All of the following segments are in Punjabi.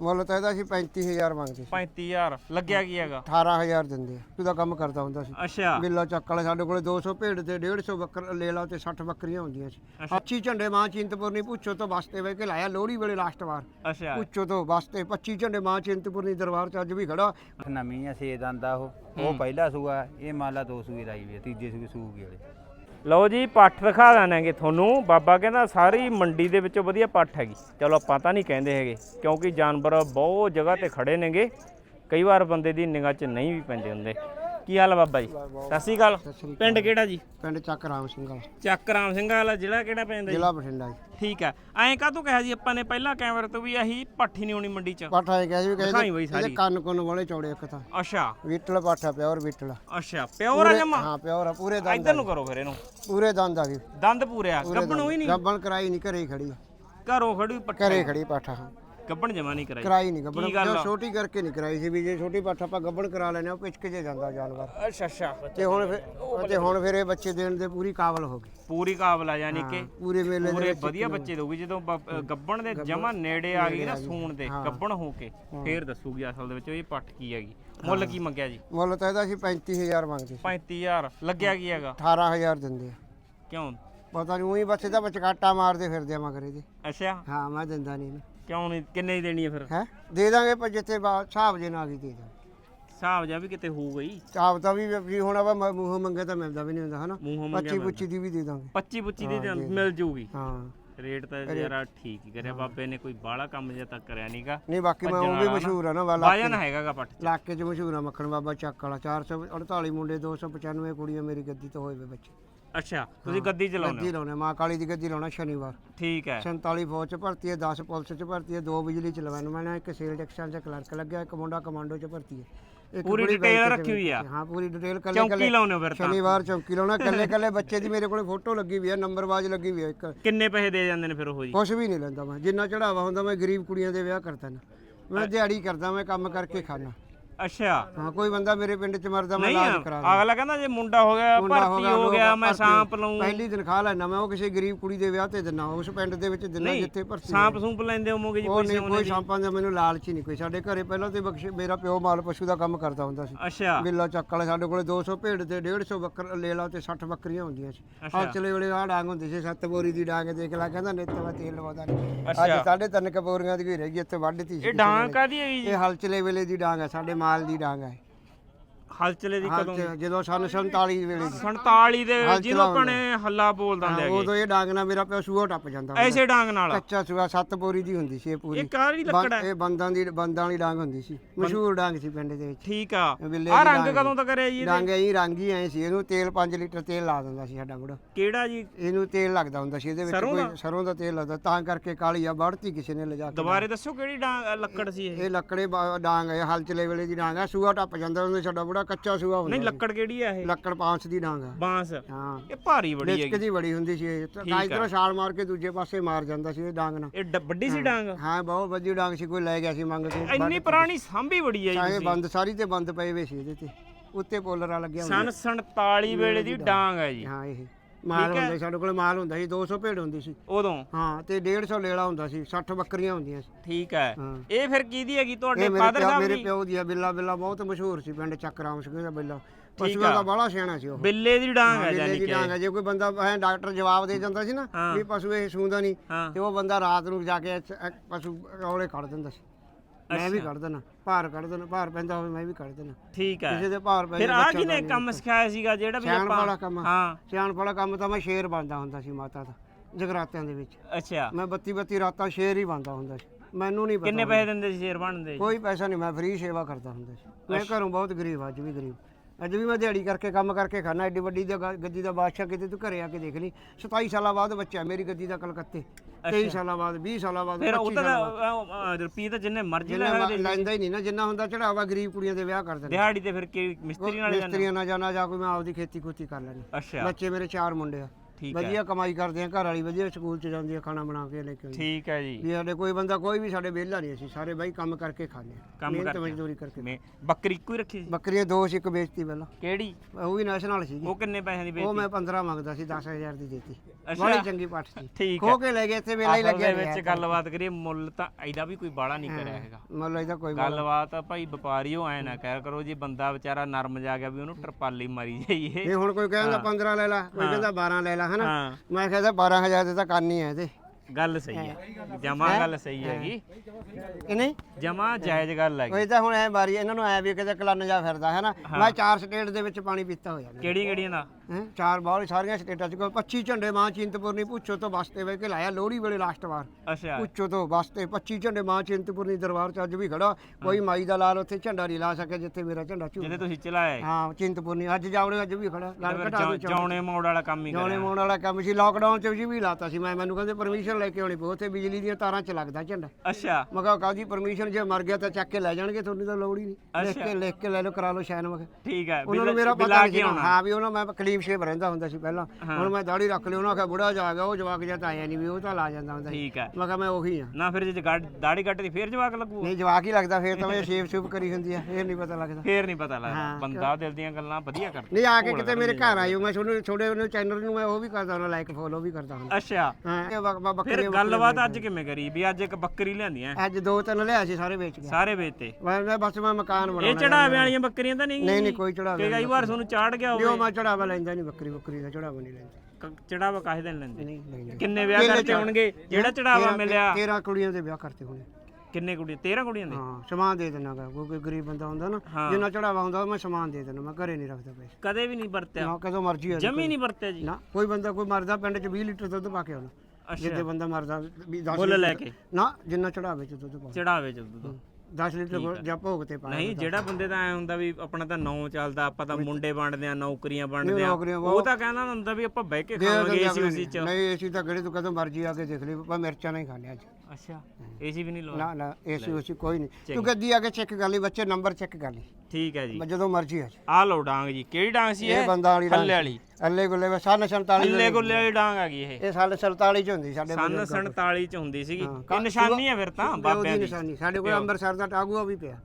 ਮੁੱਲ ਤਾਂ ਇਹਦਾ ਸੀ 35000 ਮੰਗਦੇ ਸੀ। 35000 ਲੱਗਿਆ ਕੀ ਹੈਗਾ? 18000 ਦਿੰਦੇ ਆ। ਉਹਦਾ ਕੰਮ ਕਰਦਾ ਹੁੰਦਾ ਸੀ। ਅੱਛਾ। ਬਿੱਲਾ ਚੱਕ ਵਾਲੇ ਸਾਡੇ ਕੋਲੇ 200 ਭੇਡ ਤੇ 150 ਬੱਕਰ ਲੈ ਲਾ ਤੇ 60 ਬੱਕਰੀਆਂ ਹੁੰਦੀਆਂ ਸੀ। ਅੱਛੀ। ਝੰਡੇ ਮਾਂ ਚਿੰਤਪੁਰਨੀ ਪੁੱਛੋ ਤੋਂ ਬਸਤੇ ਵੇ ਕੇ ਲਾਇਆ ਲੋਹੜੀ ਵੇਲੇ ਲਾਸਟ ਵਾਰ। ਅੱਛਾ। ਪੁੱਛੋ ਤੋਂ ਬਸਤੇ 25 ਝੰਡੇ ਮਾਂ ਚਿੰਤਪੁਰਨੀ ਦਰਬਾਰ ਚ ਅੱਜ ਵੀ ਖੜਾ। ਨਵੀਂ ਆ ਦੰਦ ਉਹ। ਉਹ ਪਹਿਲਾ ਸੂਆ ਇਹ ਮੰਨ ਲਾ ਦੋ ਸੂਏ ਵੀ ਆ, ਤੀਜੇ ਸੂਏ ਸੂਗੀ ਵਾਲੇ। ਲਓ ਜੀ, ਪੱਠ ਦਿਖਾ ਦਾਂਗੇ ਤੁਹਾਨੂੰ। ਬਾਬਾ ਕਹਿੰਦਾ ਸਾਰੀ ਮੰਡੀ ਦੇ ਵਿੱਚੋਂ ਵਧੀਆ ਪੱਠ ਹੈਗੀ। ਚਲੋ, ਆਪਾਂ ਤਾਂ ਨਹੀਂ ਕਹਿੰਦੇ ਹੈਗੇ, ਕਿਉਂਕਿ ਜਾਨਵਰ ਬਹੁਤ ਜਗ੍ਹਾ ਤੇ ਖੜੇ ਨੇਗੇ। ਕਈ ਵਾਰ ਬੰਦੇ ਦੀ ਨਿਗਾਹ 'ਚ ਨਹੀਂ ਵੀ ਪੈਂਦੇ ਹੁੰਦੇ। ਕੀ ਹਾਲ ਆ ਬਾਬਾ ਜੀ? ਸਤਿ ਸ਼੍ਰੀ ਅਕਾਲ। ਪਿੰਡ ਕਿਹੜਾ ਜੀ? ਪਿੰਡ ਚੱਕ ਰਾਮ ਸਿੰਘ ਵਾਲਾ। ਚੱਕ ਰਾਮ ਸਿੰਘ ਵਾਲਾ ਜ਼ਿਲ੍ਹਾ ਕਿਹੜਾ ਪੈਂਦਾ ਜੀ? ਜ਼ਿਲ੍ਹਾ ਬਠਿੰਡਾ ਜੀ। ਠੀਕ ਆ। ਐਂ ਕਾਹਤੋਂ ਕਿਹਾ ਜੀ ਆਪਾਂ ਨੇ? ਪਹਿਲਾਂ ਕੈਮਰੇ ਤੋਂ ਵੀ ਆਹੀ ਪੱਠੀ ਨਹੀਂ ਹੋਣੀ ਮੰਡੀ 'ਚ। ਪਾਠਾ ਇਹ ਕਹੇ ਵੀ ਦਿਖਾਈ ਬਈ ਕਹਿੰਦੇ ਸਾਰੀ। ਕੰਨ ਕੁੰਨ ਵਾਲੇ ਚੌੜੇ ਇੱਕ ਤਾਂ। ਅੱਛਾ। ਵੀਟਲ ਪਾਠਾ ਪਿਓਰ ਵੀਟਲ। ਅੱਛਾ ਪਿਓਰ ਆ ਜਮਾ? ਹਾਂ ਪਿਓਰ ਆ ਪੂਰੇ ਦੰਦ ਇੱਧਰ ਨੂੰ ਕਰੋ ਫਿਰ ਇਹਨੂੰ। ਪੂਰੇ ਦੰਦ ਆ ਗਏ ਦੰਦ ਪੂਰੇ ਆ। ਗੱਬਣ ਹੋਈ ਨਹੀਂ? ਗੱਬਣ ਕਰਾਈ ਨਹੀਂ ਘਰੇ ਹੀ ਖੜੀ ਆ। ਘਰੋਂ ਖੜੀ ਪੱਠਾ ਘਰੇ ਖੜੀ ਪਾਠਾ ਹਾਂ ਗੱਬਣ ਜਮਾ ਨਹੀਂ ਕਰਾਈ। ਕਰਾਈ ਨਹੀਂ ਗੱਬਣ ਕੀ ਗੱਲ ਆ? ਛੋਟੀ ਕਰਕੇ ਨਹੀਂ ਕਰਾਈ ਸੀ ਵੀ ਜੇ ਛੋਟੀ ਪਾਠਾ ਆਪਾਂ ਗੱਬਣ ਕਰਾ ਲੈਨੇ ਉਹ ਪਿਚਕ ਜੇ ਜਾਂਦਾ ਜਾਨਵਰ। ਅੱਛਾ ਅੱਛਾ। ਤੇ ਹੁਣ ਫਿਰ ਤੇ ਹੁਣ ਫਿਰ ਇਹ ਬੱਚੇ ਦੇਣ ਦੇ ਪੂਰੀ ਕਾਬਲ ਹੋ ਗਈ ਪੂਰੀ ਕਾਬਲ ਯਾਨੀ ਕਿ ਪੂਰੇ ਮੇਲੇ ਦੇ ਪੂਰੇ ਵਿੱਚ ਵਧੀਆ ਬੱਚੇ ਦਊਗੀ ਜਦੋਂ ਬ- ਅ, ਗੱਬਣ ਦੇ ਜਮਾ ਨੇੜੇ ਆ ਗਈ ਨਾ ਸੂਣ ਦੇ ਗੱਬਣ ਹੋ ਕੇ ਫੇਰ ਦੱਸੂਗੀ ਅਸਲ ਦੇ ਵਿੱਚ ਇਹ ਪੱਠ ਕੀ ਹੈਗੀ। ਮੁੱਲ ਕੀ ਮੰਗਿਆ ਜੀ? ਮੁੱਲ ਤਾਂ ਇਹਦਾ ਸੀ 35000 ਮੰਗਦੇ ਸੀ। 35000 ਲੱਗਿਆ ਕੀ ਹੈਗਾ? 18000 ਦਿੰਦੇ ਆ। ਕਿਉਂ? ਪਤਾ ਨਹੀਂ ਉਹੀ ਬੱਸ ਇਹਦਾ ਬਚਕਾਟਾ ਮਾਰਦੇ ਫਿਰਦੇ ਆ ਮਗਰੇ ਦੇ ਅੱਛਾ। ਹਾਂ ਮੈਂ ਦਿੰਦਾ ਨਹੀਂ ਕਿਉਂ ਨਹੀਂ ਕਿੰਨੇ ਦੀ ਦੇਣੀ ਹੈ ਫਿਰ? ਹੈ? ਦੇ ਦਾਂਗੇ ਪਰ ਜਿੱਥੇ ਬਾ- ਹਿਸਾਬ ਜੇ ਨਾਲ ਹੀ ਦੇ ਦਾਂਗੇ। ਹਿਸਾਬ ਜਾ ਵੀ ਕਿਤੇ ਹੋਊਗਾ ਹੀ ਹਿਸਾਬ ਤਾਂ ਵੀ ਵੀ ਹੁਣ ਆਪਾਂ ਮ- ਮੂੰਹੋਂ ਮੰਗੇ ਤਾਂ ਮਿਲਦਾ ਵੀ ਨਹੀਂ ਹੁੰਦਾ ਹਨਾ? ਮੂੰਹੋਂ 25 ਪੁੱਚੀ ਦੀ ਵੀ ਦੇ ਦਾਂਗੇ। 25 25 ਦੀ ਤਾਂ ਮਿਲ ਜੂਗੀ। ਹਾਂ। ਰੇਟ ਤਾਂ ਜਰਾ ਠੀਕ ਹੀ ਕਰਿਆ ਬਾਬੇ ਨੇ ਕੋਈ ਬਾਹਲਾ ਕੰਮ ਜਿਹਾ ਤਾਂ ਕਰਿਆ ਨਹੀਂਗਾ ਨਹੀਂ ਬਾਕੀ ਮੈਂ ਉਹ ਵੀ ਮਸ਼ਹੂਰ ਆ ਨਾ ਵਾਲਾ ਵਾਜਨ ਹੈਗਾਗਾ 'ਚ। ਇਲਾਕੇ 'ਚ ਮਸ਼ਹੂਰ ਆ ਮੱਖਣ ਬਾਬਾ ਚੱਕ ਵਾਲਾ 448 ਮੁੰਡੇ 295 ਕੁੜੀਆਂ ਮੇਰੀ ਗੱਦੀ ਤੋਂ ਹੋਏ ਵੇ ਬੱਚੇ। ਅੱਛਾ ਤੁਸੀਂ ਗੱਦੀ ਚਲਾਉਂਦੇ ਗੱਦੀ ਲਾਉਣੇ ਮਾਂ ਕਾਲੀ ਦੀ ਗੱਦੀ ਲਾਉਣਾ ਸ਼ਨੀਵਾਰ। ਹੋ ਠੀਕ ਹੈ। 47 ਫੌਜ ਚ ਭਰਤੀ ਹੈ 10 ਪੁਲਿਸ ਚ ਭਰਤੀ ਹੈ ਦੋ ਬਿਜਲੀ ਚ ਲਵਾਨ ਮੈਂ ਇੱਕ ਸੇਲ ਟੈਕਸਾਂ ਚ ਕਲਰਕ ਲੱਗਿਆ ਇੱਕ ਮੁੰਡਾ ਕਮਾਂਡੋ ਚ ਭਰਤੀ ਹੈ। ਇੱਕ ਪੂਰੀ ਕੁੜੀ detail ਬੈਂਕ ਚ ਰੱਖੀ ਹੋਈ ਆ। ਹਾਂ ਪੂਰੀ ਡਿਟੇਲ ਕੱਲੇ ਚੌਂਕੀ ਕੱਲੇ ਲਾਉਂਦੇ ਹੋ ਫਿਰ ਤਾਂ? ਸ਼ਨੀਵਾਰ ਚੌਂਕੀ ਲਾਉਣਾ ਕੱਲੇ ਕੱਲੇ ਬੱਚੇ ਦੀ ਮੇਰੇ ਕੋਲੇ ਫੋਟੋ ਲੱਗੀ ਵੀ ਹੈ ਨੰਬਰਵਾਜ ਲੱਗੀ ਵੀ ਹੈ ਇੱਕ। ਕਿੰਨੇ ਪੈਸੇ ਦੇ ਜਾਂਦੇ ਨੇ ਫਿਰ ਉਹ ਜੀ? ਕੁਛ ਵੀ ਨਹੀਂ ਲੈਂਦਾ ਮੈਂ ਜਿੰਨਾ ਚੜਾਵਾ ਹੁੰਦਾ ਮੈਂ ਗਰੀਬ ਕੁੜੀਆਂ ਦੇ ਵਿਆਹ ਕਰਦਾ ਨਾ ਮੈਂ ਦਿਹਾੜੀ ਕਰਦਾ ਮੈਂ ਕੰਮ ਕਰਕੇ ਖਾਣਾ ਅੱਛਾ। ਹਾਂ ਕੋਈ ਬੰਦਾ ਮੇਰੇ ਪਿੰਡ ਚ ਮਰਦਾ ਮੈਂ ਨਹੀਂ ਇਲਾਜ ਕਰਾ ਦਿੰਦਾ। ਅਗਲਾ ਕਹਿੰਦਾ ਜੇ ਮੁੰਡਾ ਹੋ ਗਿਆ ਮੁੰਡਾ ਭਰਤੀ ਹੋ ਲੋਕ ਗਿਆ ਮੈਂ ਭਰਤੀ ਸਾਂਪ ਲਊਂ। ਪਹਿਲੀ ਤਨਖਾਹ ਲੈਣਾ ਮੈਂ ਉਹ ਕਿਸੇ ਗਰੀਬ ਕੁੜੀ ਦੇ ਵਿਆਹ ਤੇ ਦਿੰਨਾ ਉਸ ਪਿੰਡ ਦੇ ਵਿੱਚ ਦਿੰਨਾ ਜਿੱਥੇ ਭਰਤੀ ਸਾਂਪ ਸੂੰਪ ਲੈਂਦੇ ਹੋਵੋਗੇ ਜੀ ਉਹ ਕੋਈ ਨਹੀਂ ਕੋਈ ਸਾਂਪਾਂ ਦਾ ਮੈਨੂੰ ਲਾਲਚ ਹੀ ਨਹੀਂ ਕੋਈ। ਸਾਡੇ ਘਰੇ ਪਹਿਲਾਂ ਤੇ ਬਖਸ਼ ਮੇਰਾ ਪਿਓ ਮਾਲ ਪਸ਼ੂ ਦਾ ਕੰਮ ਕਰਦਾ ਹੁੰਦਾ ਸੀ। ਅੱਛਾ। ਬਿੱਲਾ ਚੱਕ ਵਾਲੇ ਸਾਡੇ ਕੋਲੇ 200 ਭੇਡ ਤੇ 150 ਬੱਕਰ ਲੈ ਲਾ ਤੇ 60 ਬੱਕਰੀਆਂ ਹੁੰਦੀਆਂ ਸੀ। ਹਾਲ ਚਲੇ ਵੇਲੇ ਆ ਡਾਂਗ ਹੁੰਦੀ ਸੀ ਸੱਤ ਬੋਰੀ ਦੀ ਡਾਂਗ ਦੇਖ ਲਾ ਕਹਿੰਦਾ ਨਿੱਤ ਮੈਂ ਤੇਲ ਲਵਾਉਂਦਾ ਨਹੀਂ ਅੱਜ ਸਾਢੇ ਤਿੰਨ ਕੁ ਬੋਰੀਆਂ ਦੀ ਕੋਈ ਰਹਿ ਗਈ ਇੱਥੇ ਵੱਢਤੀ ਸੀ ਇਹ ਡਾਂਗ ਕਾਦੀ ਹੈਗੀ ਜੀ? ਇਹ ਹਲ ਚਲੇ ਵੇਲੇ ਦੀ ਡਾਂਗ ਹੈ ਸਾਡੇ ਮਾਲ ਦੀ ਡਾਂਗ ਹੈ ਹਲਚਲੇ ਦੀ ਕਦੋਂ? ਜਦੋਂ ਸਨ 47 ਵੇਲੇ ਦੀ। 47 ਦੇ ਹਲ ਜਿਹਨੂੰ ਆਪਾਂ ਨੇ ਹੱਲਾ ਬੋਲ ਦਿੰਦੇ ਹੈਗੇ। ਉਦੋਂ ਇਹ ਡਾਂਗ ਨਾਲ ਮੇਰਾ ਪਿਓ ਸੂਆ ਟੱਪ ਜਾਂਦਾ ਹੁੰਦਾ। ਐਸੇ ਡਾਂਗ ਨਾਲ? ਕੱਚਾ ਸੂਆ ਸੱਤ ਬੋਰੀ ਦੀ ਹੁੰਦੀ ਸੀ ਇਹ ਪੂਰੀ। ਇਹ ਕਾਹਦੀ ਲੱਕੜ ਹੈ? ਇਹ ਬੰਦਾਂ ਦੀ ਬੰਦਾਂ ਵਾਲੀ ਡਾਂਗ ਹੁੰਦੀ ਸੀ। ਮਸ਼ਹੂਰ ਡਾਂਗ ਸੀ ਪਿੰਡ ਦੇ ਵਿੱਚ। ਠੀਕ ਆ। ਬਿੱਲੇ ਆ ਦੀ ਰੰਗ ਡਾਂਗ ਕਦੋਂ ਤੱਕ ਕਰਿਆ ਜੀ ਇਹਦਾ? ਡਾਂਗ ਐਂ ਰੰਗ ਹੀ ਐ ਸੀ। ਇਹਨੂੰ ਤੇਲ 5 ਲੀਟਰ ਤੇਲ ਲਾ ਦਿੰਦਾ ਸੀ ਸਾਡਾ ਬੁੜਾ ਕਿਹੜਾ ਜੀ? ਇਹਨੂੰ ਤੇਲ ਲੱਗਦਾ ਹੁੰਦਾ ਸੀ ਇਹਦੇ ਵਿੱਚ ਸਰੋਂ ਕੋਈ ਸਰੋਂ ਦਾ ਤੇਲ ਲੱਗਦਾ। ਤਾਂ ਕਰਕੇ ਕਾਲੀ ਆ ਵੜਤੀ ਕਿਸੇ ਨੇ ਲਿਜਾ ਕੇ ਦੁਬਾਰੇ ਦੱਸੋ ਕਿਹੜੀ ਡਾਂਗ ਲੱਕੜ ਸੀ ਇਹ ਇਹ? ਲੱਕੜੇ ਬਾ- ਡਾਂਗ ਹੈ ਹਲ ਚਲੇ ਵੇਲੇ ਦੀ ਡਾਂਗ ਹੈ ਸੂਆ ਟੱਪ ਜਾਂਦਾ ਉਹਨੇ ਸਾਡਾ ਬੁੜਾ ਕੱਚਾ ਸੂਆ ਹੁੰਦਾ ਨਹੀਂ ਲੱਕੜ ਕਿਹੜੀ ਆ ਇਹ? ਲੱਕੜ ਪਾਂਚ ਦੀ ਡਾਂਗ ਹੈ ਬਾਂਸ। ਹਾਂ। ਇਹ ਭਾਰੀ ਬੜੀ ਲਿਸਕ ਹੈਗੀ। ਦੀ ਬੜੀ ਹੁੰਦੀ ਸੀ ਇਹ। ਤਾਂ ਇਧਰੋਂ ਛਾਲ ਮਾਰ ਕੇ ਦੂਜੇ ਪਾਸੇ ਮਾਰ ਜਾਂਦਾ ਸੀ ਇਹ ਡਾਂਗ ਨਾਲ। ਇਹ ਡ- ਵੱਡੀ ਸੀ ਡਾਂਗ? ਹਾਂ ਬਹੁਤ ਵੱਡੀ ਡਾਂਗ ਸੀ ਕੋਈ ਲੈ ਗਿਆ ਸੀ ਮੰਗ ਕੇ। ਇੰਨੀ ਪੁਰਾਣੀ ਸਾਂਭੀ ਬੜੀ ਹੈ ਜੀ ਚਾਹੇ ਬੰਦ ਸਾਰੀ ਤੇ ਬੰਦ ਪਏ ਵੇ ਸੀ ਇਹਦੇ ਤੇ। ਉੱਤੇ ਪੋਲਰਾਂ ਲੱਗਿਆ ਹੁੰਦਾ ਸਨ 47 ਵੇਲੇ ਦੀ ਡਾਂਗ। ਹੈ ਜੀ। ਹਾਂ ਇਹ। ਮਾਲ ਹੁੰਦਾ ਸੀ, ਸਾਡੇ ਕੋਲੇ ਮਾਲ ਹੁੰਦਾ ਸੀ 200 ਭੇਡ ਹੁੰਦੀ ਸੀ। ਉਦੋਂ? ਹਾਂ ਤੇ 150 ਲੇਲਾ ਹੁੰਦਾ ਸੀ 60 ਬੱਕਰੀਆਂ ਹੁੰਦੀਆਂ ਸੀ। ਠੀਕ ਹੈ। ਹਾਂ। ਇਹ ਫਿਰ ਕਿਹਦੀ ਹੈਗੀ ਤੁਹਾਡੇ ਇਹ ਮੇਰੇ ਫਾਦਰ ਪਿਓ ਸਾਹਿਬ ਮੇਰੇ ਦੀ? ਪਿਓ ਦੀ ਆ ਬਿੱਲਾ ਬਿੱਲਾ ਬਹੁਤ ਮਸ਼ਹੂਰ ਸੀ ਪਿੰਡ ਚੱਕਰਾਮ ਸਿੰਘ ਦਾ ਬਿੱਲਾ। ਪਸ਼ੂਆਂ ਦਾ ਬਾਹਲਾ ਸਿਆਣਾ ਸੀ ਉਹ। ਬਿੱਲੇ ਦੀ ਡਾਂਗ ਹੈ ਬਿੱਲੇ ਜਾਨੀ ਦੀ ਕਿ ਡਾਂਗ ਹੈ ਜੇ ਕੋਈ ਬੰਦਾ ਐ ਡਾਕਟਰ ਜਵਾਬ ਦੇ ਜਾਂਦਾ ਸੀ ਨਾ ਹਾਂ। ਵੀ ਪਸ਼ੂ ਇਹ ਸੂੰਦਾ ਨਹੀਂ ਹਾਂ। ਤੇ ਉਹ ਬੰਦਾ ਰਾਤ ਨੂੰ ਜਾ ਕੇ ਇੱਥੇ- ਪਸ਼ੂ ਔਲੇ ਕੱਢ ਦਿੰਦਾ ਸੀ। ਮੈਂ ਵੀ ਕੱਢ ਦੇਣਾ ਭਾਰ ਕੱਢ ਦੇਣਾ ਭਾਰ ਪੈਂਦਾ ਹੋਵੇ ਮੈਂ ਵੀ ਕੱਢ ਦੇਣਾ ਠੀਕ ਹੈ। ਕਿਸੇ ਦੇ ਭਾਰ ਪੈ ਫਿਰ ਆ ਕਿਨੇ ਕੰਮ ਸਿਖਾਇਆ ਸੀਗਾ ਜਿਹੜਾ ਵੀ ਸਿਆਣ ਵਾਲਾ ਕੰਮ ਹਾਂ। ਸਿਆਣ ਵਾਲਾ ਕੰਮ ਤਾਂ ਮੈਂ ਸ਼ੇਰ ਬਣਦਾ ਹੁੰਦਾ ਸੀ ਮਾਤਾ ਦਾ ਜਗਰਾਤਿਆਂ ਦੇ ਵਿੱਚ। ਅੱਛਾ। ਮੈਂ 32 32 ਰਾਤਾਂ ਸ਼ੇਰ ਹੀ ਬਣਦਾ ਹੁੰਦਾ ਸੀ। ਮੈਨੂੰ ਨਹੀਂ ਪਤਾ ਕਿੰਨੇ ਪੈਸੇ ਦਿੰਦੇ ਸੀ ਸ਼ੇਰ ਬਣਨ ਦੇ ਕੋਈ ਪੈਸਾ ਨਹੀਂ ਮੈਂ ਫ੍ਰੀ ਸੇਵਾ ਕਰਦਾ ਹੁੰਦਾ ਸੀ। ਮੈਂ ਘਰੋਂ ਬਹੁਤ ਗਰੀਬ ਅੱਜ ਵੀ ਗਰੀਬ। ਅੱਜ ਵੀ ਮੈਂ ਦਿਹਾੜੀ ਕਰਕੇ ਕੰਮ ਕਰਕੇ ਖਾਣਾ ਐਡੀ ਵੱਡੀ ਜਗ੍ਹਾ ਗੱਦੀ ਦਾ ਬਾਦਸ਼ਾਹ ਕਿਤੇ ਤੂੰ ਘਰੇ ਆ ਕੇ ਦੇਖ ਲਈ। 27 ਸਾਲਾਂ ਬਾਅਦ ਬੱਚਾ ਮੇਰੀ ਗੱਦੀ ਦਾ ਕਲਕੱਤੇ 23 ਸਾਲਾਂ ਬਾਅਦ 20 ਸਾਲਾਂ ਬਾਅਦ ਫਿਰ 25 ਉਹ ਸਾਲਾਂ ਬਾਅਦ। ਤਾਂ ਰੁਪਏ ਤਾਂ ਜਿੰਨੇ ਮਰਜ਼ੀ ਲੈ ਜਿੰਨਾ ਸਕਦੇ ਲੈਂਦਾ ਹੀ ਨਹੀਂ ਨਾ ਜਿੰਨਾ ਹੁੰਦਾ ਚੜਾਵਾ ਗਰੀਬ ਕੁੜੀਆਂ ਦੇ ਵਿਆਹ ਕਰ ਦਿੰਦੇ। ਦਿਹਾੜੀ ਤੇ ਫਿਰ ਕੀ ਮਿਸਤਰੀ ਨਾਲ ਜਾਂਦੇ ਮਿਸਤਰੀਆਂ ਨਾਲ ਜਾਣਾ ਜਾਂ ਕੋਈ ਮੈਂ ਆਪਦੀ ਖੇਤੀ ਖੂਤੀ ਕਰ ਲੈਣੀ ਅੱਛਾ। ਬੱਚੇ ਮੇਰੇ ਚਾਰ ਮੁੰਡੇ ਆ। ਠੀਕ ਹੈ। ਵਧੀਆ ਕਮਾਈ ਕਰਦੇ ਆ ਘਰ ਵਾਲੀ ਵਧੀਆ ਸਕੂਲ ਚ ਜਾਂਦੀ ਆ ਖਾਣਾ ਬਣਾ ਕੇ ਲੈ ਕੇ ਆਉਂਦੀ ਠੀਕ ਹੈ ਜੀ। ਵੀ ਸਾਡੇ ਕੋਈ ਬੰਦਾ ਕੋਈ ਵੀ ਸਾਡੇ ਵਿਹਲਾ ਨਹੀਂ ਅਸੀਂ ਸਾਰੇ ਬਾਈ ਕੰਮ ਕਰਕੇ ਖਾਂਦੇ ਆ। ਕੰਮ ਮਿਹਨਤ ਕਰਕੇ। ਮਜ਼ਦੂਰੀ ਕਰਕੇ। ਮੈਂ ਬੱਕਰੀ ਇੱਕੋ ਹੀ ਰੱਖੀ ਸੀ? ਬੱਕਰੀਆਂ ਦੋ ਸੀ ਇੱਕ ਵੇਚਤੀ ਪਹਿਲਾਂ। ਕਿਹੜੀ? ਉਹ ਵੀ ਨੈਸ਼ਨਲ ਸੀਗੀ। ਉਹ ਕਿੰਨੇ ਪੈਸਿਆਂ ਦੀ ਉਹ ਵੇਚੀ ਮੈਂ 15 ਮੰਗਦਾ ਸੀ 10000 ਦੀ ਦੇਤੀ। ਬੜੀ ਚੰਗੀ ਪੱਠ ਸੀ। ਠੀਕ ਖੋ ਕੇ ਲੈ ਗਏ ਇੱਥੇ ਵੇਲਾ ਹੀ ਅਸਲ ਲੱਗਿਆ ਦੇ ਵਿੱਚ ਗੱਲਬਾਤ ਕਰੀਏ ਮੁੱਲ ਤਾਂ ਇਹਦਾ ਵੀ ਕੋਈ ਬਾੜਾ ਨਹੀਂ ਕਰਿਆ ਹੈਗਾ। ਮਤਲਬ ਇਹਦਾ ਕੋਈ ਗੱਲਬਾਤ ਆ ਭਾਈ ਵਪਾਰੀਓ ਐ ਨਾ ਕਹਿ ਕਰੋ ਜੀ ਬੰਦਾ ਵਿਚਾਰਾ ਨਰਮ ਜਾ ਗਿਆ ਵੀ ਉਹਨੂੰ ਟਰਪਾਲੀ ਮਾਰੀ ਜਾਈਏ। ਇਹ ਹੁਣ ਕੋਈ ਕਹਿੰਦਾ 15 ਲੈ ਲੈ ਕੋਈ ਕਹਿੰਦਾ 12 ਲੈ ਲੈ ਹਨਾ? ਹਾਂ। ਮੈਂ ਕਹਿੰਦਾ 12000 ਦੇ ਤਾਂ ਕਰਨੀ ਹੈ ਇਹਦੇ। ਗੱਲ ਸਹੀ ਹੈ। ਜਮਾ ਗੱਲ ਸਹੀ ਹੈਗੀ। ਕਿ ਨਹੀਂ? ਜਮਾ ਜਾਇਜ਼ ਗੱਲ ਹੈਗੀ। ਕੋਈ ਤਾਂ ਹੁਣ ਐ ਬਾਰੀ ਇਹਨਾਂ ਨੂੰ ਐ ਵੀ ਕਿਤੇ ਕਲਨ ਜਾ ਫਿਰਦਾ ਹੈ ਨਾ? ਮੈਂ ਚਾਰ ਸਟੇਟ ਦੇ ਵਿੱਚ ਪਾਣੀ ਪੀਤਾ ਹੋਇਆ। ਕਿਹੜੀ ਕਿਹੜੀਆਂ ਦਾ? ਹੈ? ਚਾਰ ਬਾਲ ਸਾਰੀਆਂ ਸਟੇਟਾਂ ਚ। ਕੋਈ 25 ਝੰਡੇ ਮਾਂ ਚਿੰਤਪੁਰਨੀ ਪੁੱਛੋ ਤੋਂ ਬਸਤੇ ਵੇ ਕੇ ਲਾਇਆ ਲੋਹੜੀ ਵੇਲੇ ਲਾਸਟ ਵਾਰ। ਅੱਛਾ। ਪੁੱਛੋ ਤੋਂ ਬਸਤੇ 25 ਝੰਡੇ ਮਾਂ ਚਿੰਤਪੁਰਨੀ ਦਰਬਾਰ ਚ ਅੱਜ ਵੀ ਖੜਾ। ਕੋਈ ਮਾਈ ਦਾ ਲਾਲ ਉੱਥੇ ਝੰਡਾ ਨਹੀਂ ਲਾ ਸਕਿਆ ਜਿੱਥੇ ਮੇਰਾ ਝੰਡਾ ਝੂਲ ਜਿਹਦੇ ਤੁਸੀਂ ਚਲਾਇਆ ਹਾਂ। ਚਿੰਤਪੁਰਨੀ। ਅੱਜ ਜਾਵੜੇ ਅੱਜ ਵੀ ਖੜਾ। ਲਾਲ ਘਟਾ ਦੋ ਜੌਣੇ ਮੋੜ ਵਾਲਾ ਕੰਮ ਹੀ ਜੌਣੇ ਕਰਿਆ। ਮੋਣ ਵਾਲਾ ਕੰਮ ਸੀ। ਲਾਕਡਾਊਨ ਚ ਜੀ ਵੀ ਲਾਤਾ ਸੀ। ਮੈਂ ਮੈਨੂੰ ਕਹਿੰਦੇ ਪਰਮਿਸ਼ਨ ਲੈ ਕੇ ਆਉਣੀ ਪਊ ਉੱਥੇ ਬਿਜਲੀ ਦੀਆਂ ਤਾਰਾਂ ਚ ਲੱਗਦਾ ਝੰਡਾ। ਅੱਛਾ। ਮੈਂ ਕਿਹਾ ਕਾਦੀ ਪਰਮਿਸ਼ਨ ਜੇ ਮਰ ਗਿਆ ਤਾਂ ਚੱਕ ਕੇ ਲੈ ਜਾਣਗੇ ਤੁਹਾਨੂੰ ਤਾਂ ਲੋੜ ਹੀ ਨਹੀਂ। ਲਿਖ ਕੇ ਲਿਖ ਕੇ ਲੈ ਲਓ ਕਰਾ ਲਓ ਸ਼ਾਇਨ ਮੈਂ ਕਿਹਾ। ਠੀਕ ਹੈ ਉਹਨਾਂ ਨੂੰ ਮੇਰਾ ਪਤਾ ਨਹੀਂ ਹਾਂ ਵੀ ਉਹਨਾਂ ਮੈਂ ਕਲੀਫ ਸ਼ੇਪ ਰਹਿੰਦਾ ਹੁੰਦਾ ਸੀ ਪਹਿਲਾਂ। ਹੁਣ ਮੈਂ ਦਾੜੀ ਰੱਖ ਲਈ ਉਹਨਾਂ ਆਖਿਆ ਬੁੜਾ ਜਾ ਗਿਆ ਉਹ ਜਵਾਕ ਜਾਂ ਤਾਂ ਆਇਆ ਨਹੀਂ ਵੀ ਉਹ ਤਾਂ ਲਾ ਜਾਂਦਾ ਹੁੰਦਾ ਠੀਕ ਹੈ। ਮੈਂ ਕਿਹਾ ਮੈਂ ਉਹੀ ਆ। ਨਾ ਫਿਰ ਜੇ ਦਾੜੀ ਕੱਟ ਦੀ ਫੇਰ ਜਵਾਕ ਲੱਗੂ? ਨਹੀਂ ਜਵਾਕ ਹੀ ਲੱਗਦਾ ਫੇਰ ਤਾਂ ਮੈਂ ਸ਼ੇਪ ਸ਼ੂਪ ਕਰੀ ਹੁੰਦੀ ਆ ਫੇਰ ਨਹੀਂ ਪਤਾ ਲੱਗਦਾ। ਫੇਰ ਨਹੀਂ ਪਤਾ ਲੱਗਦਾ। ਬੰਦਾ ਦਿਲ ਦੀਆਂ ਗੱਲਾਂ ਵਧੀਆ ਕਰਦਾ। ਨਹੀਂ ਆ ਕੇ ਕਿਤੇ ਮੇਰੇ ਘਰ ਆਇਓ ਮੈਂ ਤੁਹਾਨੂੰ ਛੋੜੇ ਉਹਨੂੰ ਚੈਨਲ ਨੂੰ ਮੈਂ ਉਹ ਵੀ ਕਰਦਾ ਉਹਨਾਂ ਲਾਈਕ ਫੋਲੋ ਵੀ ਕਰਦਾ ਹੁੰਦਾ। ਅੱਛਾ। ਹਾਂ। ਇਹ ਬੱਕ- ਬੱਕ- ਫਿਰ ਗੱਲਬਾਤ ਅੱਜ ਕਿਵੇਂ ਕਰੀ? ਵੀ ਅੱਜ ਇੱਕ ਬੱਕਰੀ ਲਿਆਂਦੀਆਂ ਅੱਜ ਦੋ ਤਿੰਨ ਲਿਆ ਸੀ ਸਾਰੇ ਵੇਚ ਗਿਆ। ਸਾਰੇ ਵੇਚਤੇ। ਮੈਂ ਮੈਂ ਬਸ ਮੈਂ ਮਕਾਨ ਇਹ ਬਣਾਉਣਾ ਚੜਾਵੇ ਵਾਲੀਆਂ ਬੱਕਰੀਆਂ ਤਾਂ ਨਹੀਂ ਨਹੀਂ ਨਹੀਂ ਕੋਈ ਚੜਾਵਾ ਕਿ ਕਈ ਵਾਰ ਤੁਹਾਨੂੰ ਚਾੜ ਗਿਆ ਹੋਵੇ। ਮੈਂ ਚੜਾਵਾ ਲੈਂਦਾ ਨਹੀਂ ਬੱਕਰੀ ਬੱਕਰੀ ਦਾ ਚੜਾਵਾ ਨਹੀਂ ਲੈਂਦਾ। ਚੜਾਵਾ ਕਾਹੇ ਦਿਨ ਲੈਂਦੇ? ਨਹੀਂ ਲੈਂਦਾ। ਕਿੰਨੇ ਵਿਆਹ ਕਰਕੇ ਆਉਣਗੇ ਜਿਹੜਾ ਚੜਾਵਾ ਮਿਲਿਆ। 13 ਕੁੜੀਆਂ ਦੇ ਵਿਆਹ ਕਰਤੇ ਹੋਣੇ। ਕਿੰਨੇ ਕੁੜੀਆਂ? 13 ਕੁੜੀਆਂ ਦੇ? ਹਾਂ ਸਮਾਨ ਦੇ ਦੇਣਾ ਗਾ। ਕੋਈ ਕੋਈ ਗਰੀਬ ਬੰਦਾ ਹੁੰਦਾ ਨਾ ਜਿੰਨਾ ਚੜਾਵਾ ਹੁੰਦਾ ਮੈਂ ਸਮਾਨ ਦੇ ਦੇਣਾ ਮੈਂ ਘਰੇ ਨਹੀਂ ਰੱਖਦਾ ਪੈਸੇ। ਕਦੇ ਵੀ ਨਹੀਂ ਵਰਤਿਆ। ਨਾ ਕਦੋਂ ਮਰਜ਼ੀ ਆ। ਜਮੀ ਨਹੀਂ ਵਰਤਿਆ ਜੀ। ਨਾ ਕੋਈ ਬੰਦਾ ਕੋਈ ਮਰਦਾ ਪਿੰਡ ਚ 20 ਲੀਟਰ ਦੁੱਧ ਪਾ ਕੇ ਅੱਛਾ ਜਿੱਦੇ ਬੰਦਾ ਮਰਦਾ 10 ਮੁੱਲ ਲੈ ਕੇ? ਨਾ ਜਿੰਨਾ ਚੜਾਵੇ ਚ ਦੁੱਧ ਪਾ ਚੜਾਵੇ ਚ ਦੁੱਧ 10 ਲੀਟਰ ਜਾਂ ਭੋਗ ਤੇ ਪਾ ਨਹੀਂ ਜਿਹੜਾ ਬੰਦੇ ਦਾ ਐ ਹੁੰਦਾ ਵੀ ਆਪਣਾ ਤਾਂ ਨੌ ਚੱਲਦਾ ਆਪਾਂ ਤਾਂ ਮੁੰਡੇ ਵੰਡਦੇ ਆ ਨੌਕਰੀਆਂ ਵੰਡਦੇ ਆ। ਉਹ ਤਾਂ ਕਹਿੰਦਾ ਹੁੰਦਾ ਵੀ ਆਪਾਂ ਬਹਿ ਕੇ ਖਾਵਾਂਗੇ ਏਸੀ ਉਸੀ ਚ। ਨਹੀਂ ਏਸੀ ਤਾਂ ਗੜੇ ਤੂੰ ਕਦੋਂ ਮਰਜ਼ੀ ਆ ਕੇ ਦੇਖ ਲਈ ਪਰ ਮਿਰਚਾਂ ਨਹੀਂ ਖਾਣੇ ਅੱਜ। ਅੱਛਾ ਏਸੀ ਵੀ ਨਹੀਂ ਲਵਾ ਨਾ ਨਾ ਏਸੀ ਉਸੀ ਕੋਈ ਨਹੀਂ। ਤੂੰ ਗੱਦੀ ਆ ਕੇ ਚੈੱਕ ਕਰ ਲਈ ਬੱਚੇ ਨੰਬਰ ਚੈੱਕ ਕਰ ਲਈ। ਠੀਕ ਹੈ ਜੀ। ਮੈਂ ਜਦੋਂ ਮਰਜ਼ੀ ਆ ਜਾ ਆ ਲਓ ਡਾਂਗ ਜੀ। ਕਿਹੜੀ ਡਾਂਗ ਸੀ ਇਹ? ਇਹ ਬੰਦਾ ਵਾਲੀ ਥੱਲੇ ਵਾਲੀ। ਅੱਲੇ ਗੁੱਲੇ ਵੇ ਸਨ 47 ਥੱਲੇ ਗੁੱਲੇ ਵਾਲੀ ਡਾਂਗ ਆ ਗਈ ਇਹ। ਇਹ ਸਾਲ 47 ਚ ਹੁੰਦੀ ਸਾਡੇ ਸਨ 47 ਚ ਹੁੰਦੀ ਸੀਗੀ। ਇਹ ਨਿਸ਼ਾਨੀ ਹੈ ਫਿਰ ਤਾਂ ਉਹਦੀ ਬਾਬਿਆਂ ਦੀ। ਨਿਸ਼ਾਨੀ। ਸਾਡੇ ਕੋਲ ਅੰਮ੍ਰਿਤਸਰ ਦਾ ਟਾਗੂਆ ਵੀ ਪਿਆ।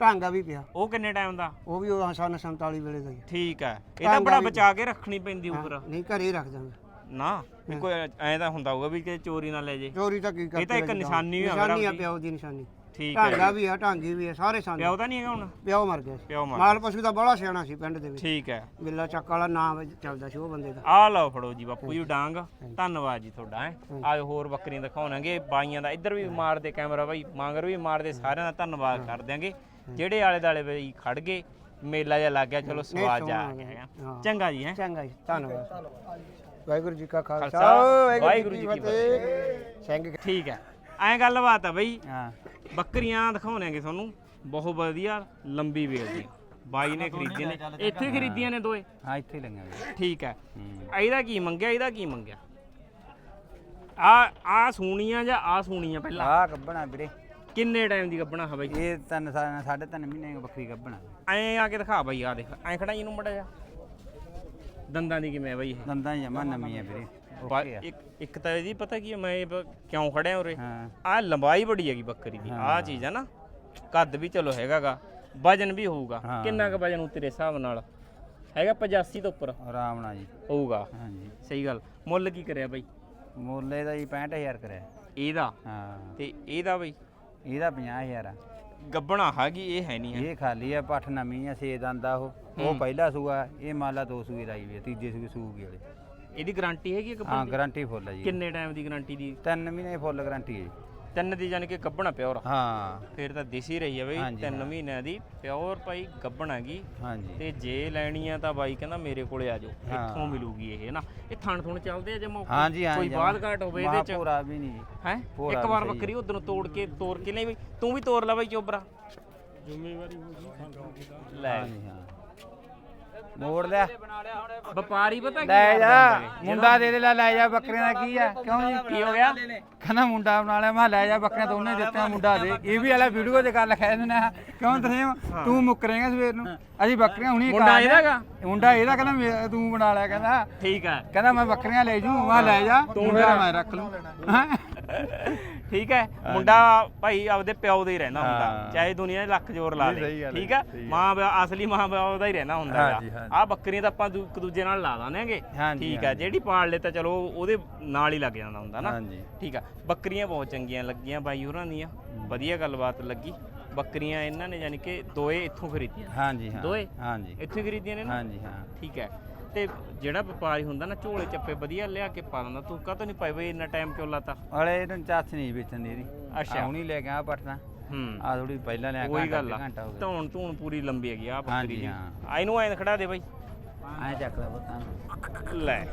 ਢਾਂਗਾ ਵੀ ਪਿਆ। ਉਹ ਕਿੰਨੇ ਟਾਈਮ ਦਾ? ਉਹ ਵੀ ਉਹ ਸਨ 47 ਵੇਲੇ ਦਾ ਹੀ ਆ। ਠੀਕ ਹੈ ਇਹ ਤਾਂ ਬੜਾ ਬਚਾ ਕੇ ਰੱਖਣੀ ਪੈਂਦੀ ਉੱਪਰ। ਨਹੀਂ ਘਰੇ ਹੀ ਰੱਖ ਦਾਂਗੇ ਨਾ ਵੀ ਕੋਈ ਐ ਤਾਂ ਹੁੰਦਾ ਹੋਊਗਾ ਵੀ ਕਿ ਚੋਰੀ ਨਾ ਲੈ ਜੇ। ਚੋਰੀ ਤਾਂ ਕੀ ਕਰਦੇ ਇਹ ਤਾਂ ਇੱਕ ਨਿਸ਼ਾਨੀ ਆ ਨਿਸ਼ਾਨੀ ਆ ਪਿਓ ਦੀ ਨਿਸ਼ਾਨੀ। ਠੀਕ ਹੈ ਢਾਂਗਾ ਵੀ ਆ ਢਾਂਗੀ ਵੀ ਆ ਸਾਰੇ ਸੰਨ ਪਿਓ ਤਾਂ ਨਹੀਂ ਹੈਗਾ ਹੁਣ? ਪਿਓ ਮਰ ਗਿਆ ਪਿਓ ਮਾਰ ਮਾਲ ਪਸ਼ੂ ਦਾ ਬੜਾ ਸਿਆਣਾ ਸੀ ਪਿੰਡ ਦੇ ਵਿੱਚ। ਠੀਕ ਹੈ। ਬਿੱਲਾ ਚੱਕ ਵਾਲਾ ਨਾਮ ਚੱਲਦਾ ਸੀ ਉਹ ਬੰਦੇ ਦਾ। ਆ ਲਓ ਫੜੋ ਜੀ ਬਾਪੂ ਜੀ ਡਾਂਗ। ਧੰਨਵਾਦ ਜੀ ਤੁਹਾਡਾ ਹੈ। ਆਇਓ ਹੋਰ ਬੱਕਰੀਆਂ ਦਿਖਾਉਣਾਂਗੇ ਬਾਈਆਂ ਦਾ। ਇੱਧਰ ਵੀ ਮਾਰਦੇ ਕੈਮਰਾ ਬਾਈ ਮਾਂਗਰ ਵੀ ਮਾਰਦੇ ਸਾਰਿਆਂ ਦਾ ਧੰਨਵਾਦ ਕਰ ਦਿਆਂਗੇ। ਜਿਹੜੇ ਆਲੇ ਦਾਲੇ ਬਈ ਖੜ ਗਏ ਮੇਲਾ ਜਿਹਾ ਲੱਗ ਗਿਆ ਚਲੋ ਸਵਾਦ ਜਾ ਆ ਗਿਆ। ਚੰਗਾ ਜੀ ਹੈ। ਚੰਗਾ ਜੀ ਧੰਨਵਾਦ। ਵਾਹਿਗੁਰੂ ਜੀ ਕਾ ਖਾਲਸਾ ਵਾਹਿਗੁਰੂ ਜੀ ਕੀ ਫਤਿਹ। ਸਿੰਘ ਠੀਕ ਹੈ। ਐਂ ਗੱਲਬਾਤ ਆ ਬਈ ਹਾਂ। ਬੱਕਰੀਆਂ ਦਿਖਾਉਣਾਂਗੇ ਤੁਹਾਨੂੰ ਬਹੁਤ ਵਧੀਆ ਲੰਬੀ ਵੇਲ ਦੀ। ਬਾਈ ਨੇ ਖਰੀਦੀਆਂ ਨੇ। ਇੱਥੇ ਖਰੀਦੀਆਂ ਨੇ ਦੋਏ? ਹਾਂ ਇੱਥੇ ਹੀ ਲੰਗਾ ਵੀਰੇ ਠੀਕ ਹੈ। ਇਹਦਾ ਕੀ ਮੰਗਿਆ ਇਹਦਾ ਕੀ ਮੰਗਿਆ? ਆ ਆ ਸੂਣੀਆਂ ਜਾਂ ਆ ਸੂਣੀਆਂ ਪਹਿਲਾਂ? ਆਹ ਗੱਬਣਾ ਵੀਰੇ। ਕਿੰਨੇ ਟਾਈਮ ਦੀ ਗੱਬਣਾ ਹੈ ਬਾਈ? ਇਹ ਤਿੰਨ ਸਾ- ਸਾਢੇ ਤਿੰਨ ਮਹੀਨੇ ਦੀ ਬੱਕਰੀ ਗੱਬਣਾ। ਐਂ ਆ ਕੇ ਦਿਖਾ ਬਾਈ ਆ ਦੇਖ। ਐਂ ਖੜਾ ਇਹਨੂੰ ਮੜਾ ਜਾ। ਦੰਦਾਂ ਦੀ ਕਿਵੇਂ ਆ ਬਾਈ ਇਹ? ਦੰਦਾਂ ਜਮਾ ਨਵੀਂ ਆ ਵੀਰੇ। ਬਾ- ਓਕੇ ਆ। ਇੱਕ ਇੱਕ ਤਾਂ ਇਹਦੀ ਪਤਾ ਕੀ ਮੈਂ ਇਹ ਬ- ਕਿਉਂ ਖੜਿਆ ਉਰੇ? ਹਾਂ। ਆ ਲੰਬਾਈ ਬੜੀ ਹੈਗੀ ਬੱਕਰੀ ਦੀ। ਆ ਚੀਜ਼ ਆ ਨਾ ਕੱਦ ਵੀ ਚਲੋ ਹੈਗਾਗਾ ਵਜਨ ਵੀ ਹੋਊਗਾ। ਹਾਂ। ਕਿੰਨਾ ਕੁ ਵਜਨ ਤੇਰੇ ਹਿਸਾਬ ਨਾਲ? ਹੈਗਾ 85 ਤੋਂ ਉੱਪਰ। ਆਰਾਮ ਨਾਲ ਜੀ। ਹੋਊਗਾ। ਹਾਂਜੀ। ਸਹੀ ਗੱਲ। ਮੁੱਲ ਕੀ ਕਰਿਆ ਬਾਈ? ਮੁੱਲੇ ਦਾ ਜੀ 65000 ਕਰਿਆ। ਇਹਦਾ? ਹਾਂ। ਤੇ ਇਹਦਾ ਬਾਈ? ਇਹਦਾ 50000 ਆ। ਗੱਬਣਾ ਹੈਗੀ ਇਹ ਹੈ ਨਹੀਂ ਹੈ। ਇਹ ਖਾਲੀ ਆ ਪੱਠ ਨਵੀਂ ਆ ਛੇ ਦੰਦਾ ਉਹ। ਉਹ ਪਹਿਲਾ ਸੂਆ ਇਹ ਮੰਨ ਲਾ ਦੋ ਸੂਏ ਲਾਈ ਵੀ ਆ, ਤੀਜੇ ਸੂਏ ਸੂਗੀ ਵਾਲੇ। ਇਹਦੀ ਗਾਰੰਟੀ ਹੈਗੀ ਕਿ ਹਾਂ ਗਾਰੰਟੀ ਫੁੱਲ ਆ ਜੀ। ਕਿੰਨੇ ਟਾਈਮ ਦੀ ਗਾਰੰਟੀ ਦੀ? ਤਿੰਨ ਮਹੀਨੇ ਫੁੱਲ ਗਾਰੰਟੀ ਹੈ ਜੀ। ਤਿੰਨ ਦੀ ਜਾਨੀ ਕਿ ਗੱਬਣਾ ਪਿਓਰ ਹਾਂ। ਫਿਰ ਤਾਂ ਦੇਸੀ ਰਹੀ ਆ ਬਈ ਹਾਂਜੀ, ਤਿੰਨ ਮਹੀਨਿਆਂ ਦੀ ਪਿਓਰ ਭਾਈ ਗੱਬਣ ਹੈਗੀ। ਹਾਂਜੀ। ਤੇ ਜੇ ਲੈਣੀ ਆ ਤਾਂ ਬਾਈ ਕਹਿੰਦਾ ਮੇਰੇ ਕੋਲੇ ਆ ਜਾਓ ਇੱਥੋਂ ਮਿਲੂਗੀ ਇਹ ਨਾ? ਇਹ ਥਣ ਥੁਣ ਚੱਲਦੇ ਆ ਜੇ ਮੌਕੇ। ਹਾਂਜੀ ਹਾਂਜੀ ਕੋਈ ਬਾਦ ਘਾਟ ਹੋਵੇ ਇਹਦੇ ਚ। ਪੂਰਾ ਵੀ ਨਹੀਂ। ਹੈ? ਭੋਰਾ ਇੱਕ ਵੀ ਵਾਰ ਸਹੀ। ਬੱਕਰੀ ਉਧਰੋਂ ਤੋੜ ਕੇ ਤੋੜ ਕੇ ਨਹੀਂ ਬਈ ਤੂੰ ਵੀ ਤੋੜ ਲੈ ਬਾਈ ਚੋਬਰਾ। ਲੈ। ਹਾਂਜੀ ਹਾਂ। ਮੋੜ ਲਿਆ। ਵਪਾਰੀ ਪਤਾ ਕੀ ਲੈ ਜਾ? ਮੁੰਡਾ ਦੇ ਦੇ ਲੈ ਲੈ ਜਾ ਬੱਕਰੀਆਂ ਦਾ ਕੀ ਆ? ਕਿਉਂ ਜੀ? ਕੀ ਹੋ ਗਿਆ? ਕਹਿੰਦਾ ਮੁੰਡਾ ਬਣਾ ਲਿਆ। ਮੈਂ ਲੈ ਜਾ ਬੱਕਰੀਆਂ ਤਾਂ ਉਹਨੇ ਦਿੱਤੀਆਂ ਮੁੰਡਾ ਦੇ। ਇਹ ਵੀ ਵਾਲਾ ਵੀਡੀਓ ਤੇ ਗੱਲ ਖੈ ਦਿੰਦੇ। ਕਿਉਂ ਤੁਸੀਂ ਤੂੰ ਮੁੱਕ ਰਹੇਗਾ ਸਵੇਰ ਨੂੰ। ਅਸੀਂ ਬੱਕਰੀਆਂ ਹੁਣੀ ਮੁੰਡਾ ਇਹਦਾਗਾ ਮੁੰਡਾ ਇਹਦਾ ਕਹਿੰਦਾ ਮੇ- ਤੂੰ ਬਣਾ ਲਿਆ ਕਹਿੰਦਾ ਠੀਕ ਹੈ ਕਹਿੰਦਾ ਮੈਂ ਬੱਕਰੀਆਂ ਲੈ ਜੂ ਮੈਂ ਲੈ ਜਾ ਤੂੰ ਫਿਰ ਮੈਂ ਰੱਖ ਲੂੰ ਠੀਕ ਹੈ। ਮੁੰਡਾ ਭਾਈ ਆਪਦੇ ਪਿਓ ਦਾ ਹੀ ਰਹਿੰਦਾ ਹੁੰਦਾ। ਹਾਂ। ਚਾਹੇ ਦੁਨੀਆ ਦੇ ਲੱਖ ਜ਼ੋਰ ਲਾ ਨਹੀਂ, ਸਹੀ ਲੇ ਗੱਲ ਠੀਕ ਹੈ, ਮਾਂ ਪਿਓ ਅਸਲੀ ਮਾਂ ਪਿਓ ਦਾ ਹੀ ਰਹਿੰਦਾ ਹੁੰਦਾ ਹਾਂਜੀ, ਹੈਗਾ। ਹਾਂਜੀ। ਆ ਬੱਕਰੀਆਂ ਤਾਂ ਆਪਾਂ ਦੂ- ਇੱਕ ਦੂਜੇ ਨਾਲ ਲਾ ਦਾਂਗੇ ਹਾਂਜੀ, ਠੀਕ ਹੈ ਹਾਂਜੀ। ਜਿਹੜੀ ਪਾਲ ਲੇ ਤਾਂ ਚਲੋ ਉਹਦੇ ਨਾਲ ਹੀ ਲੱਗ ਜਾਂਦਾ ਹੁੰਦਾ ਨਾ। ਹਾਂਜੀ। ਠੀਕ ਆ। ਬੱਕਰੀਆਂ ਬਹੁਤ ਚੰਗੀਆਂ ਲੱਗੀਆਂ ਬਾਈ ਹੋਰਾਂ ਦੀਆਂ। ਵਧੀਆ ਗੱਲਬਾਤ ਲੱਗੀ। ਬੱਕਰੀਆਂ ਇਹਨਾਂ ਨੇ ਯਾਨੀ ਕਿ ਦੋਏ ਇੱਥੋਂ ਖਰੀਦੀਆਂ। ਹਾਂਜੀ ਹਾਂ। ਦੋਏ? ਹਾਂਜੀ। ਇੱਥੋਂ ਖਰੀਦੀਆਂ ਨੇ ਨਾ? ਹਾਂਜੀ ਹਾਂ। ਠੀਕ ਹੈ। ਤੇ ਜਿਹੜਾ ਵਪਾਰੀ ਹੁੰਦਾ ਨਾ ਝੋਲੇ ਚੱਪੇ ਵਧੀਆ ਲਿਆ ਕੇ ਪਾ ਦਿੰਦਾ ਤੂੰ ਕਾਹਤੋਂ ਨਹੀਂ ਪਾਈ ਬਈ ਇੰਨਾ ਟਾਈਮ ਕਿਉਂ ਲਾਤਾ? ਵਾਲੇ ਇਹਨੂੰ ਚਾਚ ਨਹੀਂ ਵੇਚਣ ਦੀ ਇਹਦੀ ਅੱਛਾ। ਹੁਣੀ ਲੈ ਕੇ ਆ ਪਟਨਾ ਹੂੰ। ਆ ਥੋੜੀ ਪਹਿਲਾਂ ਲਿਆ ਘੰਟਾ ਗੱਲ ਆ। ਘੰਟਾ ਹੋ ਗਿਆ। ਧੌਣ ਧੂਣ ਪੂਰੀ ਲੰਬੀ ਹੈਗੀ ਆ ਬੱਕਰੀ ਹਾਂਜੀ, ਦੀ। ਹਾਂ। ਆ ਇਹਨੂੰ ਐਂ ਖੜਾ ਦੇ ਬਾਈ। ਐ ਚੱਕ ਲੈ ਬਤਾ ਲੈ।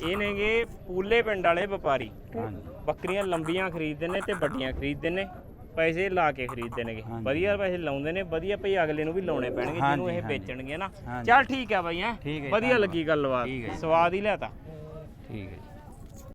ਇਹ ਨੇਗੇ ਪੂਲੇ ਪਿੰਡ ਵਾਲੇ ਵਪਾਰੀ। ਹਾਂਜੀ। ਬੱਕਰੀਆਂ ਲੰਬੀਆਂ ਖਰੀਦਦੇ ਨੇ ਤੇ ਵੱਡੀਆਂ ਖਰੀਦਦੇ ਨੇ। ਪੈਸੇ ਲਾ ਕੇ ਖਰੀਦਦੇ ਨੇਗੇ। ਵਧੀਆ ਪੈਸੇ ਲਾਉਂਦੇ ਨੇ ਵਧੀਆ ਭਈ ਅਗਲੇ ਨੂੰ ਵੀ ਲਾਉਣੇ ਪੈਣਗੇ ਜਿਹਨੂੰ ਇਹ। ਵੇਚਣਗੇ ਨਾ। ਚੱਲ ਠੀਕ ਆ ਬਾਈ ਹੈ ਵਧੀਆ। ਲੱਗੀ ਗੱਲਬਾਤ। ਸਵਾਦ ਹੀ ਲਿਆਤਾ ਠੀਕ ਹੈ